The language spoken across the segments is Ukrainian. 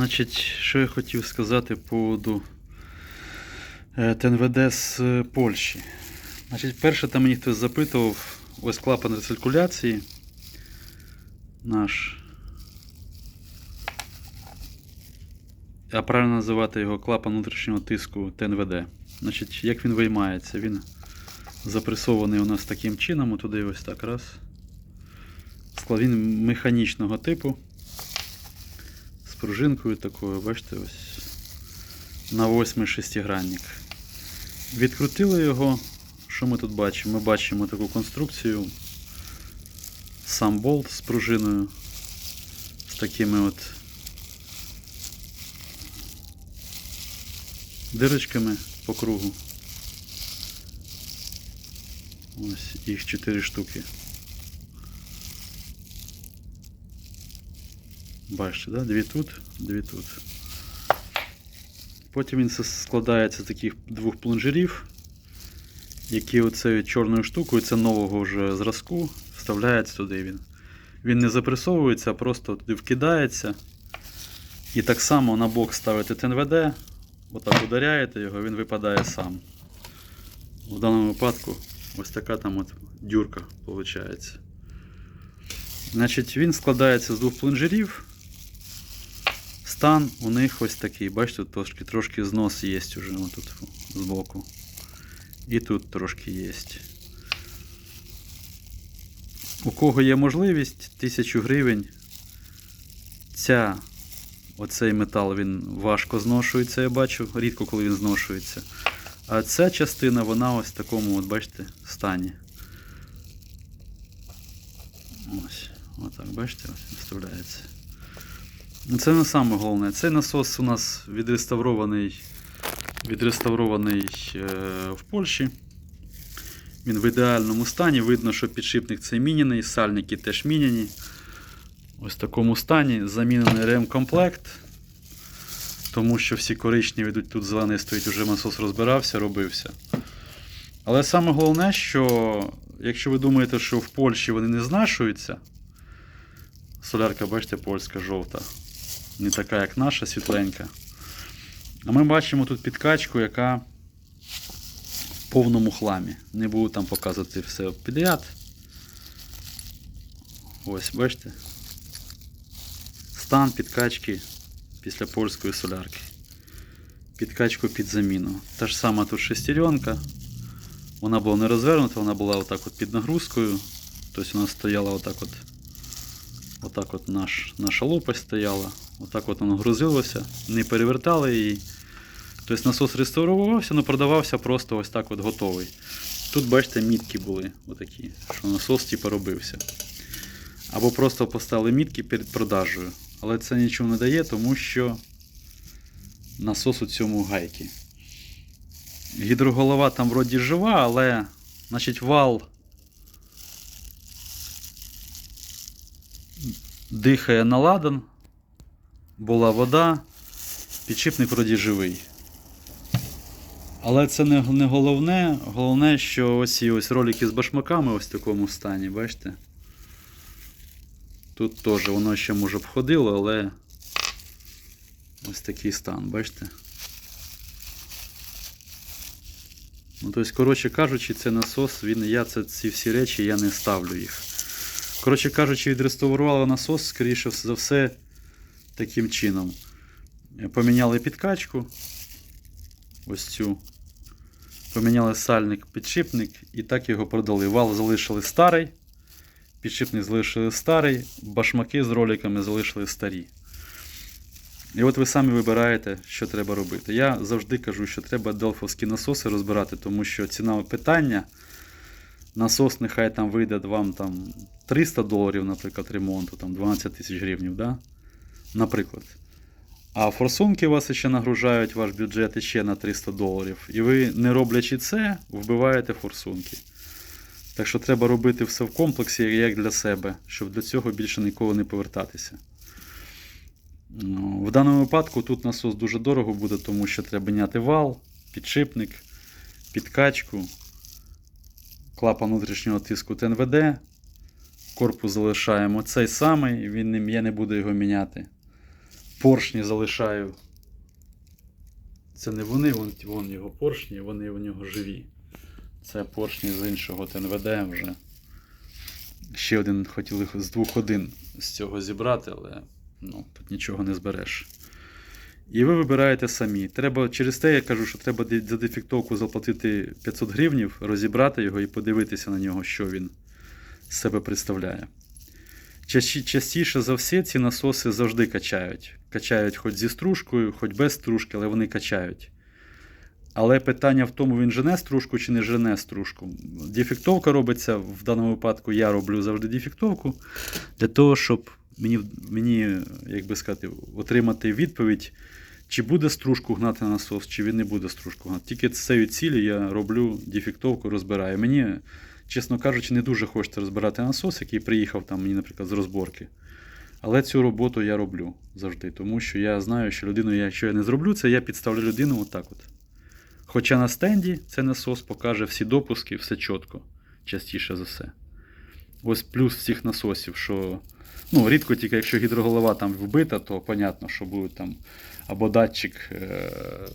Значить, що я хотів сказати по поводу е, ТНВД з е, Польщі. Значить, перше там мені хтось запитував, ось клапан рециркуляції наш. А правильно називати його клапан внутрішнього тиску ТНВД. Значить, як він виймається? Він запресований у нас таким чином, туди ось так раз. Склад він механічного типу пружинкою такою, бачите, ось на восьмий шестигранник. Відкрутили його. Що ми тут бачимо? Ми бачимо таку конструкцію. Сам болт з пружиною. З такими от дирочками по кругу. Ось їх 4 штуки. Бачите, да? дві тут, дві тут. Потім він складається з таких двох плунжерів, які оцею чорною штукою, це нового вже зразку, вставляється туди він. Він не запресовується, а просто туди вкидається. І так само на бок ставите ТНВД, отак ударяєте його, він випадає сам. В даному випадку ось така там от дюрка виходить. Значить, він складається з двох плунжерів. Стан у них ось такий. Бачите, тут трошки, трошки знос є уже тут збоку. І тут трошки є. У кого є можливість 1000 гривень. Ця, оцей метал він важко зношується, я бачу, рідко коли він зношується. А ця частина, вона ось в такому, от бачите, стані. Ось, отак, бачите, ось вставляється. Ну, Це не саме головне. Цей насос у нас відреставрований, відреставрований е, в Польщі. Він в ідеальному стані. Видно, що підшипник цей міняний, сальники теж міняні. Ось в такому стані. Замінений ремкомплект. Тому що всі коричневі йдуть, тут зелений стоїть, вже насос розбирався, робився. Але саме головне, що якщо ви думаєте, що в Польщі вони не знашуються, солярка, бачите, польська жовта. Не така, як наша, світленька. А ми бачимо тут підкачку, яка в повному хламі. Не буду там показувати все підряд. Ось, бачите? Стан підкачки після польської солярки. Підкачку під заміну. Та ж сама тут шестеренка. Вона була не розвернута, вона була отак от під нагрузкою. Тобто вона стояла отак от. Отак от наш, наша лопасть стояла. Отак от воно грузилося, не перевертали її. Тобто насос реставрувався, але продавався просто ось так от готовий. Тут, бачите, мітки були отакі, що насос типу робився. Або просто поставили мітки перед продажею. Але це нічого не дає, тому що насос у цьому гайки. Гідроголова там вроді жива, але значить, вал дихає на ладан, була вода, підшипник вроді живий. Але це не, не головне. Головне, що ось ці ось ролики з башмаками ось в такому стані, бачите? Тут теж воно ще може б ходило, але ось такий стан, бачите? Ну, тобто, коротше кажучи, це насос, він, я це, ці всі речі я не ставлю їх. Коротше кажучи, відреставрували насос, скоріше за все, таким чином. Поміняли підкачку. Ось цю. Поміняли сальник, підшипник і так його продали. Вал залишили старий, підшипник залишили старий, башмаки з роликами залишили старі. І от ви самі вибираєте, що треба робити. Я завжди кажу, що треба делфовські насоси розбирати, тому що ціна питання. Насос нехай там вийде вам там 300 доларів, наприклад, ремонту, там 12 тисяч гривень, да? Наприклад. А форсунки вас ще нагружають ваш бюджет ще на 300 доларів. І ви, не роблячи це, вбиваєте форсунки. Так що треба робити все в комплексі, як для себе, щоб до цього більше ніколи не повертатися. Ну, В даному випадку тут насос дуже дорого буде, тому що треба міняти вал, підшипник, підкачку, клапан внутрішнього тиску ТНВД. Корпус залишаємо цей самий, він, я не буду його міняти. Поршні залишаю. Це не вони, вон, вон його поршні, вони у нього живі. Це поршні з іншого ТНВД вже. Ще один хотіли з двох один з цього зібрати, але ну, тут нічого не збереш. І ви вибираєте самі. Треба, через те я кажу, що треба за дефектовку заплатити 500 гривнів, розібрати його і подивитися на нього, що він з себе представляє. Часті- Частіше за все ці насоси завжди качають. Качають хоч зі стружкою, хоч без стружки, але вони качають. Але питання в тому, він жене стружку чи не жене стружку. Дефектовка робиться, в даному випадку я роблю завжди дефектовку, для того, щоб мені, мені як би сказати, отримати відповідь, чи буде стружку гнати насос, чи він не буде стружку гнати. Тільки цією цілі я роблю дефектовку, розбираю. Мені, чесно кажучи, не дуже хочеться розбирати насос, який приїхав там мені, наприклад, з розборки. Але цю роботу я роблю завжди, тому що я знаю, що людину, якщо я не зроблю це, я підставлю людину отак от. Хоча на стенді цей насос покаже всі допуски, все чітко, частіше за все. Ось плюс цих насосів, що ну, рідко тільки якщо гідроголова там вбита, то понятно, що буде там або датчик е-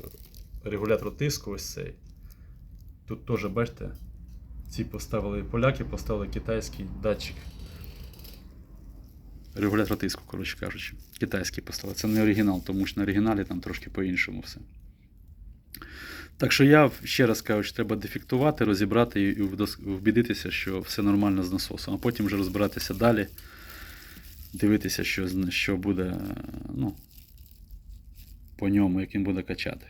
регулятор тиску, ось цей. Тут теж, бачите, ці поставили поляки, поставили китайський датчик. Регулятор тиску, коротше кажучи. Китайський поставили. Це не оригінал, тому що на оригіналі там трошки по-іншому все. Так що я ще раз кажу, що треба дефектувати, розібрати і вбідитися, що все нормально з насосом, а потім вже розбиратися далі, дивитися, що, що буде е, ну, по ньому, як він буде качати.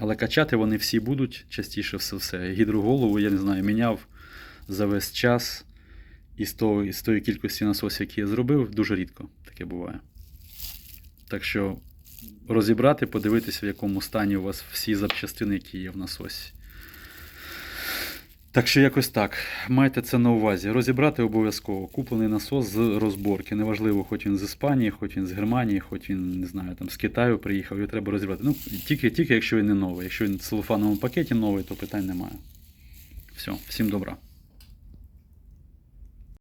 Але качати вони всі будуть частіше все все. Гідроголову, я не знаю, міняв за весь час із того, із тої кількості насосів, які я зробив, дуже рідко таке буває. Так що розібрати, подивитися, в якому стані у вас всі запчастини, які є в насосі. Так що якось так. Майте це на увазі. Розібрати обов'язково. Куплений насос з розборки. Неважливо, хоч він з Іспанії, хоч він з Германії, хоч він, не знаю, там з Китаю приїхав, його треба розібрати. Ну, тільки, тільки якщо він не новий. Якщо він в целофановому пакеті новий, то питань немає. Все, всім добра.